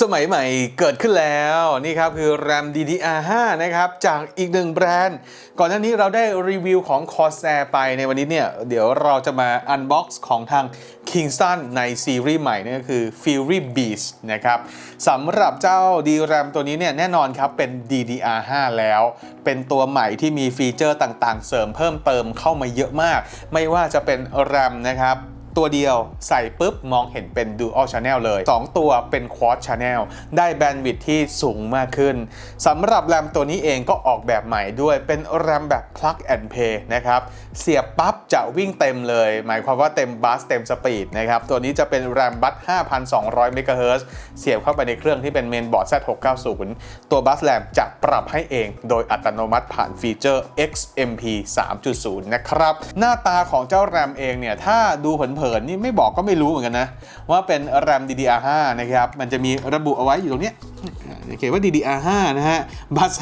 สมัยใหม่เกิดขึ้นแล้วนี่ครับคือ RAM DDR5 นะครับจากอีกหนึ่งแบรนด์ ก่อนหน้านี้เราได้รีวิวของ Corsair ไปในวันนี้เนี่ย เดี๋ยวเราจะมา Unbox ของทาง Kingston ในซีรีส์ใหม่นั่นก็คือ Fury Beast นะครับสำหรับเจ้า DRAM ตัวนี้เนี่ยแน่นอนครับเป็น DDR5 แล้ว เป็นตัวใหม่ที่มีฟีเจอร์ต่างๆ เสริมเพิ่มเติมเข้ามาเยอะมาก ไม่ว่าจะเป็น RAM นะครับ ตัวเดียวใส่ปุ๊บมองเห็นเป็น Dual Channel เลย 2 ตัวเป็น Quad Channel ได้แบนด์วิดที่สูงมากขึ้นสำหรับแรมตัวนี้เองก็ออกแบบใหม่ด้วยเป็นแรมแบบ Plug and Play นะครับเสียบปั๊บจะวิ่งเต็มเลย หมายความว่าเต็มบัสเต็มสปีดนะครับตัวนี้จะเป็นแรมบัส 5,200 MHz เสียบเข้าไปในเครื่องที่เป็นเมนบอร์ด Z690 ตัวบัสแรมจะปรับให้เอง โดยอัตโนมัติผ่านฟีเจอร์ XMP 3.0 นะครับหน้าตาของเจ้าแรมเองเนี่ยถ้าดูเผินๆนี่ไม่บอกก็ไม่รู้เหมือนกันนะ ว่าเป็นแรม DDR5 นะครับ มันจะมีระบุเอาไว้อยู่ตรงนี้เขียนว่า DDR5 นะฮะ บัส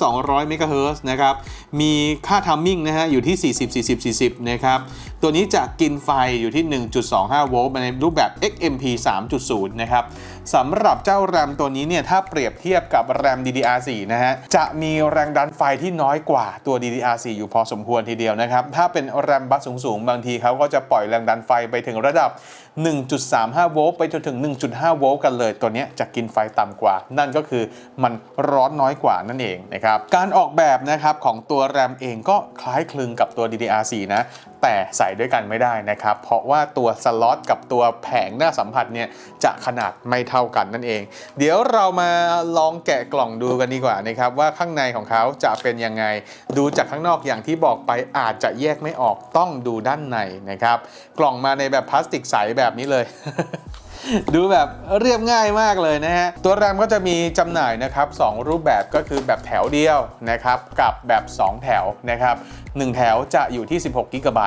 5,200 MHz นะครับ มีค่าทัมมิ่งนะฮะ อยู่ที่ 40 40 40 นะครับ ตัวนี้จะกินไฟอยู่ที่ 1.25 โวลต์ในรูปแบบ XMP 3.0 นะครับ สำหรับเจ้าแรมตัวนี้เนี่ยถ้าเปรียบเทียบกับแรม DDR4 นะฮะจะมีแรงดันไฟที่น้อยกว่าตัว DDR4 อยู่พอสมควรทีเดียวนะครับ ถ้าเป็นแรมบัสสูงๆ บางทีเขาก็จะปล่อยแรงดันไฟไปถึงระดับ 1.35 โวลต์ไปจนถึง 1.5 โวลต์กันเลย ตัวนี้จะกินไฟต่ำกว่า นั่นก็คือมันร้อนน้อยกว่านั่นเองนะครับ การออกแบบนะครับของตัวแรมเองก็คล้ายคลึงกับตัว DDR4 นะ แต่ใส่ด้วยกันไม่ได้นะครับ เพราะว่าตัวสล็อตกับตัวแผงหน้าสัมผัสเนี่ยจะขนาดไม่เท่ากันนั่นเอง เดี๋ยวเรามาลองแกะกล่องดูกันดีกว่านะครับว่าข้างในของเขาจะเป็นยังไง ดูจากข้างนอกอย่างที่บอกไปอาจจะแยกไม่ออกต้องดูด้านในนะครับ กล่องมาในแบบพลาสติกใสแบบนี้เลย ดูแบบเรียบง่ายมากเลยนะฮะ ตัวแรมก็จะมีจำหน่ายนะครับ 2 รูปแบบก็คือแบบแถวเดียวนะครับ กับแบบ 2 แถวนะครับ 1 แถวจะอยู่ที่ 16 g b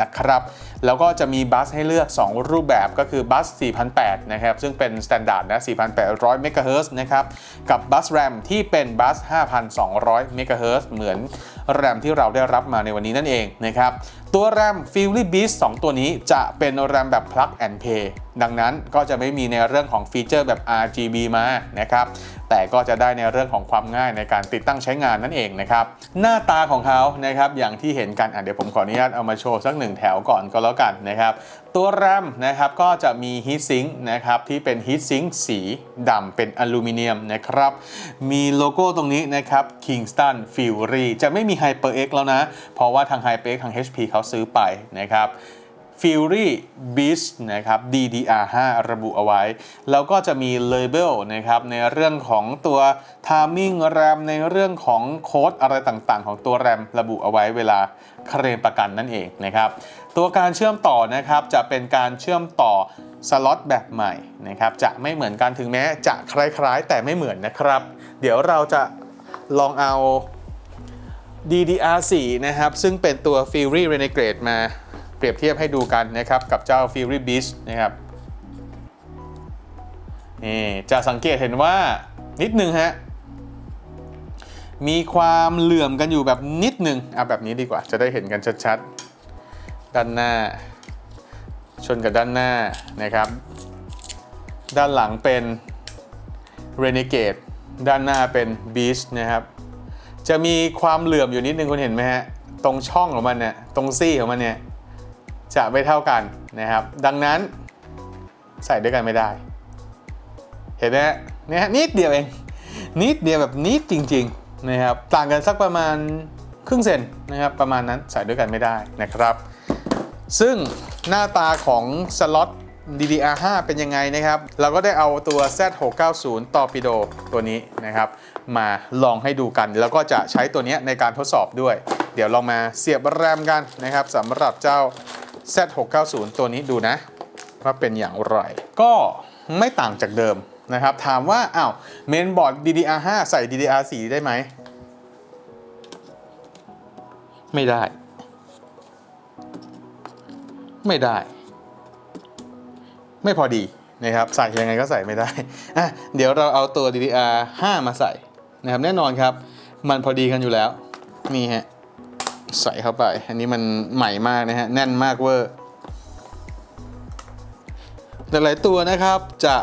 นะครับ แล้วก็จะมีบัสให้เลือก 2 รูปแบบก็คือบัส4,800นะครับ ซึ่งเป็นสแตนดาร์ดนะ 4,800 MHz นะครับ กับบัสแรมที่เป็นบัส 5,200 MHz เฮิร์เหมือนแรมที่เราได้รับมาในวันนี้นั่นเองนะครับ ตัวแรม Fury Beast 2 ตัวนี้จะเป็นแรมแบบ Plug and Play ดังนั้นก็จะไม่มีในเรื่องของฟีเจอร์แบบ RGB มานะครับ แต่ก็จะได้ในเรื่องของความง่ายในการติดตั้งใช้งานนั่นเองนะครับหน้าตาของเขานะครับอย่างที่เห็นกันเดี๋ยวผมขออนุญาตเอามาโชว์สักหนึ่งแถวก่อนก็แล้วกันนะครับตัวแรมนะครับก็จะมีฮีทซิงค์นะครับที่เป็นฮีทซิงค์สีดำเป็นอลูมิเนียมนะครับมีโลโก้ตรงนี้นะครับ Kingston Fury จะไม่มี HyperX แล้วนะ เพราะว่าทาง HyperX ทาง HP เขาซื้อไปนะครับ Fury Beast นะครับ DDR5 ระบุเอาไว้ แล้วก็จะมี Label นะครับในเรื่องของตัว Timing RAM ในเรื่องของโค้ดอะไรต่างๆ ของตัว RAM ระบุเอาไว้เวลาเคลมประกันนั่นเองนะครับ ตัวการเชื่อมต่อนะครับจะเป็นการเชื่อมต่อสล็อตแบบใหม่นะครับจะไม่เหมือนกันถึงแม้จะคล้ายๆ แต่ไม่เหมือนนะครับ เดี๋ยวเราจะลองเอา DDR4 นะครับ ซึ่งเป็นตัว Fury Renegade มา รียบเทียบให้ดูกันนะครับกับเจ้า Fury Beast นะครับนี่จะสังเกตเห็นว่านิดนึงฮะมีความเหลื่อมกันอยู่แบบนิดนึงเอาแบบนี้ดีกว่าจะได้เห็นกันชัดๆ ด้านหน้า ชนกับด้านหน้านะครับ ด้านหลังเป็น Renegade ด้านหน้าเป็น Beast นะครับ จะมีความเหลื่อมอยู่นิดนึงคุณเห็นไหมฮะ ตรงช่องของมันเนี่ยตรงซี่ของมันเนี่ย จะไม่เท่ากันนะครับ ดังนั้นใส่ด้วยกันไม่ได้ เห็นไหมฮะเนี่ยฮะนิดเดียวเองนิดเดียวแบบนิดจริงๆนะครับต่างกันสักประมาณครึ่งเซนนะครับประมาณนั้นใส่ด้วยกันไม่ได้นะครับ ซึ่งหน้าตาของสล็อต DDR5 เป็นยังไงนะครับ เราก็ได้เอาตัว Z690 Torpedo ตัวนี้นะครับ มาลองให้ดูกัน แล้วก็จะใช้ตัวนี้ในการทดสอบด้วย เดี๋ยวลองมาเสียบแรมกันนะครับสำหรับเจ้า Z690 ตัวนี้ดูนะ ว่าเป็นอย่างไร ก็ไม่ต่างจากเดิมนะครับ ถามว่าอ้าวเมนบอร์ด DDR5 ใส่ DDR4 ได้ไหม ไม่ได้ ไม่ได้ ไม่พอดีนะครับ ใส่ยังไงก็ใส่ไม่ได้อะเดี๋ยวเราเอาตัว DDR5 มาใส่นะครับ แน่นอนครับ มันพอดีกันอยู่แล้ว นี่ฮะ ใส่เข้าไป อันนี้มันใหม่มากนะฮะ แน่นมากเวอร์หลายๆตัวนะครับจะ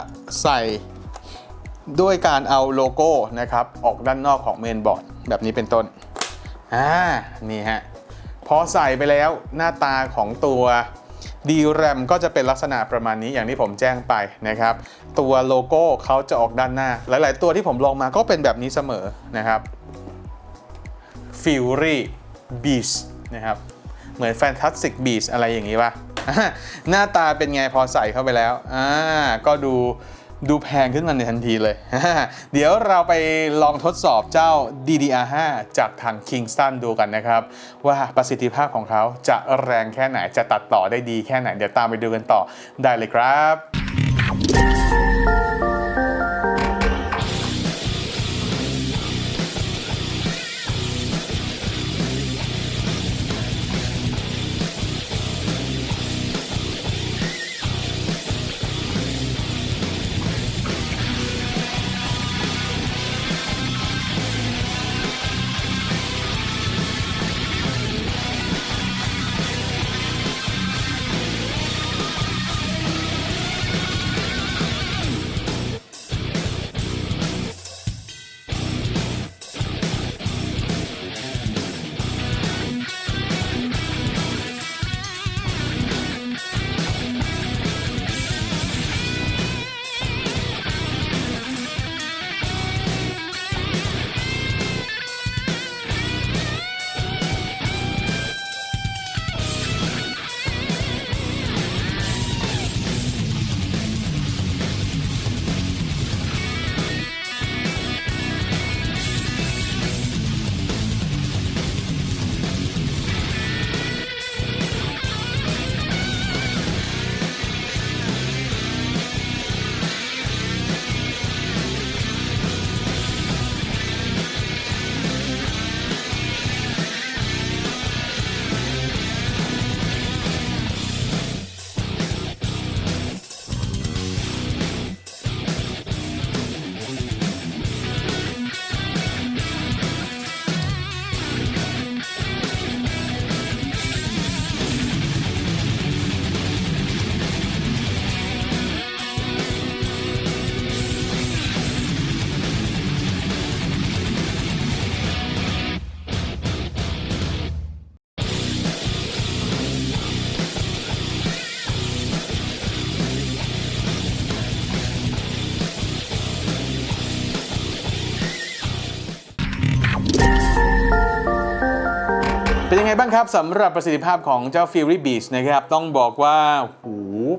ใส่ด้วยการเอาโลโก้นะครับ ออกด้านนอกของเมนบอร์ดแบบนี้เป็นต้น อ่า นี่ฮะ พอใส่ไปแล้วหน้าตาของตัว DRAM ก็จะเป็นลักษณะประมาณนี้อย่างที่ผมแจ้งไปนะครับ ตัวโลโก้เขาจะออกด้านหน้า หลาย ๆ ตัวที่ผมลองมาก็เป็นแบบนี้เสมอนะครับ Fury Beast นะครับ เหมือน Fantastic Beast อะไรอย่างนี้ป่ะอ่าหน้าตาเป็นไงพอใส่เข้าไปแล้ว อ่า ก็ดูดูแพงขึ้นมาในทันทีเลย เดี๋ยวเราไปลองทดสอบเจ้า DDR5 จากทาง Kingston ดูกันนะครับ ว่าประสิทธิภาพของเขาจะแรงแค่ไหนจะตัดต่อได้ดีแค่ไหน เดี๋ยวตามไปดูกันต่อได้เลยครับ ไงบ้างครับสำหรับประสิทธิภาพของเจ้า Fury Beast นะครับ ต้องบอกว่าโอ้โห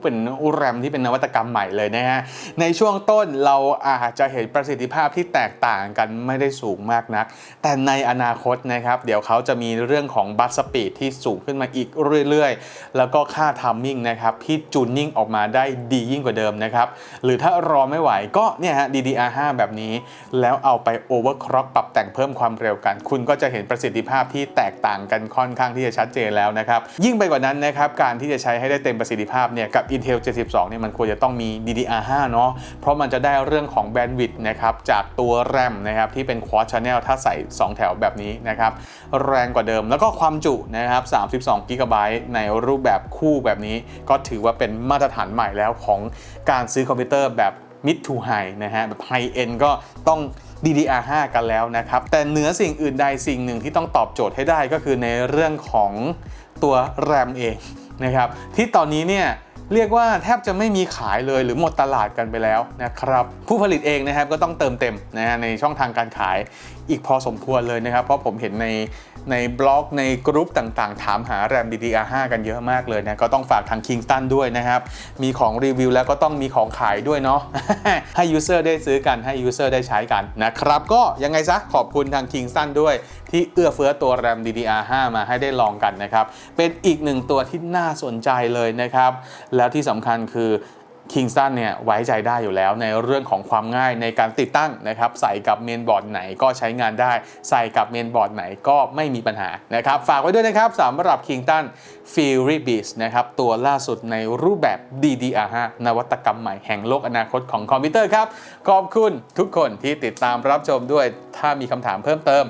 เป็นแรมที่เป็นนวัตกรรมใหม่เลยนะฮะ ในช่วงต้นเราอาจจะเห็นประสิทธิภาพที่แตกต่างกันไม่ได้สูงมากนัก แต่ในอนาคตนะครับ เดี๋ยวเขาจะมีเรื่องของบัสสปีดที่สูงขึ้นมาอีกเรื่อยๆ แล้วก็ค่าทัมมิ่งนะครับที่จูนนิ่งออกมาได้ดียิ่งกว่าเดิมนะครับ หรือถ้ารอไม่ไหวก็เนี่ยฮะ DDR5 แบบนี้ แล้วเอาไป overclock ปรับแต่งเพิ่มความเร็วกัน คุณก็จะเห็นประสิทธิภาพที่แตกต่างกันค่อนข้างที่จะชัดเจนแล้วนะครับ ยิ่งไปกว่านั้นนะครับ การที่จะใช้ให้ได้เต็มประสิทธิภาพเนี่ยกับ Intel 72เนี่ยมันควรจะต้องมี DDR5 เนาะเพราะมันจะได้เรื่องของแบนด์วิดต์นะครับจากตัว RAM นะครับที่เป็น Quad Channel ถ้าใส่ 2 แถวแบบนี้นะครับแรงกว่าเดิมแล้วก็ความจุนะครับ32 g b ในรูปแบบคู่แบบนี้ ก็ถือว่าเป็นมาตรฐานใหม่แล้วของการซื้อคอมพิวเตอร์แบบ mid to high นะฮะแบบ high end ก็ต้อง DDR5 กันแล้วนะครับ แต่เหนือสิ่งอื่นใดสิ่งหนึ่งที่ต้องตอบโจทย์ให้ได้ก็คือในเรื่องของตัว RAM เองนะครับ ที่ตอนนี้เนี่ย เรียกว่าแทบจะไม่มีขายเลยหรือหมดตลาดกันไปแล้วนะครับผู้ผลิตเองนะครับก็ต้องเติมเต็มนะฮะในช่องทางการขาย อีกพอสมควรเลยนะครับ เพราะผมเห็นในในบล็อกในกรุ๊ปต่างๆ ถามหา RAM DDR5 กันเยอะมากเลยนะ ก็ต้องฝากทาง Kingston ด้วยนะครับ มีของรีวิวแล้วก็ต้องมีของขายด้วยเนาะให้ User ได้ซื้อกันให้ User ได้ใช้กันนะครับ ก็ยังไงซะขอบคุณทาง Kingston ด้วย ที่เอื้อเฟื้อตัว RAM DDR5 มาให้ได้ลองกันนะครับ เป็นอีกหนึ่งตัวที่น่าสนใจเลยนะครับ แล้วที่สำคัญคือ Kingston เนี่ยไว้ใจได้อยู่แล้วในเรื่องของความง่ายในการติดตั้งนะครับใส่กับเมนบอร์ดไหนก็ใช้งานได้ ใส่กับเมนบอร์ดไหนก็ไม่มีปัญหานะครับฝากไว้ด้วยนะครับสำหรับ Kingston Fury Beast นะครับตัวล่าสุดในรูปแบบ DDR5 นวัตกรรมใหม่แห่งโลกอนาคตของคอมพิวเตอร์ครับ ขอบคุณทุกคนที่ติดตามรับชมด้วยถ้ามีคำถามเพิ่มเติม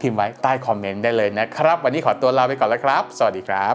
พิมพ์ไว้ใต้คอมเมนต์ได้เลยนะครับ วันนี้ขอตัวลาไปก่อนแล้วครับ สวัสดีครับ